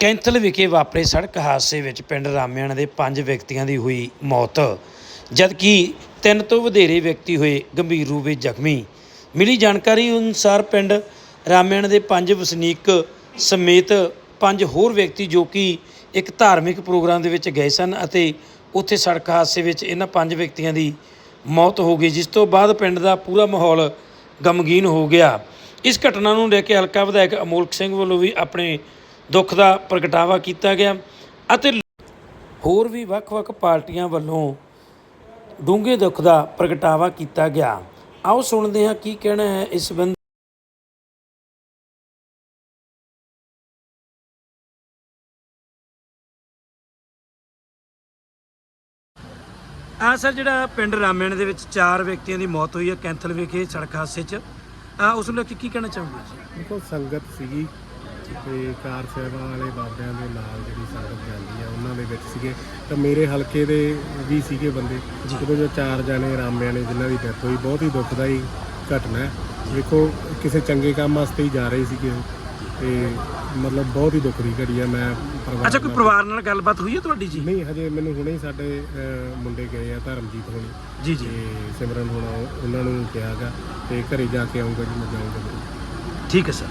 ਕੈਂਥਲ ਵਿਖੇ ਵਾਪਰੇ ਸੜਕ ਹਾਦਸੇ ਵਿੱਚ ਪਿੰਡ ਰਾਮਿਆਣਾ ਦੇ ਪੰਜ ਵਿਅਕਤੀਆਂ ਦੀ ਹੋਈ ਮੌਤ, ਜਦਕਿ ਤਿੰਨ ਤੋਂ ਵਧੇਰੇ ਵਿਅਕਤੀ ਹੋਏ ਗੰਭੀਰ ਰੂਪ ਵਿੱਚ ਜ਼ਖਮੀ। ਮਿਲੀ ਜਾਣਕਾਰੀ ਅਨੁਸਾਰ ਪਿੰਡ ਰਾਮਿਆਣਾ ਦੇ ਪੰਜ ਵਸਨੀਕ ਸਮੇਤ ਪੰਜ ਹੋਰ ਵਿਅਕਤੀ ਜੋ ਕਿ ਇੱਕ ਧਾਰਮਿਕ ਪ੍ਰੋਗਰਾਮ ਦੇ ਵਿੱਚ ਗਏ ਸਨ ਅਤੇ ਉੱਥੇ ਸੜਕ ਹਾਦਸੇ ਵਿੱਚ ਇਹਨਾਂ ਪੰਜ ਵਿਅਕਤੀਆਂ ਦੀ ਮੌਤ ਹੋ ਗਈ, ਜਿਸ ਤੋਂ ਬਾਅਦ ਪਿੰਡ ਦਾ ਪੂਰਾ ਮਾਹੌਲ ਗਮਗੀਨ ਹੋ ਗਿਆ। ਇਸ ਘਟਨਾ ਨੂੰ ਲੈ ਕੇ ਹਲਕਾ ਵਿਧਾਇਕ ਅਮੋਲਕ ਸਿੰਘ ਵੱਲੋਂ ਵੀ ਆਪਣੇ ਦੁੱਖ ਦਾ ਪ੍ਰਗਟਾਵਾ ਕੀਤਾ ਗਿਆ ਅਤੇ ਹੋਰ ਵੀ ਵੱਖ-ਵੱਖ ਪਾਰਟੀਆਂ ਵੱਲੋਂ ਡੂੰਘੇ ਦੁੱਖ ਦਾ ਪ੍ਰਗਟਾਵਾ ਕੀਤਾ ਗਿਆ। ਆਓ ਸੁਣਦੇ ਹਾਂ ਕੀ ਕਹਿਣਾ ਹੈ ਇਸ ਸੰਬੰਧ। ਆ ਸਰ ਜਿਹੜਾ ਪਿੰਡ ਰਾਮੇਣ ਦੇ ਵਿੱਚ ਚਾਰ ਵਿਅਕਤੀਆਂ ਦੀ ਮੌਤ ਹੋਈ ਹੈ ਕੈਂਥਲ ਵਿਖੇ ਸੜਕ ਹਾਦਸੇ 'ਚ। ਆ ਉਸ ਨੂੰ ਲੈ ਕੇ ਕੀ ਕਹਿਣਾ ਚਾਹੋਗੇ? ਜੀ ਦੇਖੋ ਸੰਗਤ ਸੀਗੀ। ਤੇ ਕਾਰ ਸੇਵਾ ਵਾਲੇ ਬਾਬਿਆਂ ਦੇ ਨਾਲ ਜਿਹੜੀ ਸੰਗਤ ਜਾਂਦੀ ਆ ਉਹਨਾਂ ਦੇ ਵਿੱਚ ਸੀਗੇ। ਤਾਂ ਮੇਰੇ ਹਲਕੇ ਦੇ ਵੀ ਸੀਗੇ ਬੰਦੇ। ਜਦੋਂ ਜੋ ਚਾਰ ਜਾਣੇ ਰਾਮਿਆਂ ਨੇ ਜਿਨ੍ਹਾਂ ਦੀ ਡੈਥ ਹੋਈ ਬਹੁਤ ਹੀ ਦੁਖਦਾਈ ਘਟਨਾ ਹੈ। ਦੇਖੋ ਕਿਸੇ ਚੰਗੇ ਕੰਮ ਵਾਸਤੇ ਹੀ ਜਾ ਰਹੇ ਸੀਗੇ ਉਹ। ਤੇ ਮਤਲਬ ਬਹੁਤ ਹੀ ਦੁੱਖ ਦੀ ਘੜੀ ਆ ਮੈਂ ਪਰਿਵਾਰ ਅੱਛਾ ਕੋਈ ਪਰਿਵਾਰ ਨਾਲ ਗੱਲਬਾਤ ਹੋਈ ਹੈ ਤੁਹਾਡੀ ਜੀ? ਨਹੀਂ ਹਜੇ ਮੈਨੂੰ ਹੁਣੇ ਹੀ ਸਾਡੇ ਅਹ, ਮੁੰਡੇ ਗਏ ਆ ਧਰਮਜੀਤ ਹੋਣੀ। ਜੀ ਜੀ। ਤੇ ਸਿਮਰਨ ਹੋਣਾ ਉਹਨਾਂ ਨੂੰ ਕਿਹਾਗਾ ਤੇ ਘਰੇ ਜਾ ਕੇ ਆਉਂਗਾ ਜੀ ਮੈਂ ਜਾਊਂਗਾ। ਠੀਕ ਹੈ ਸਰ।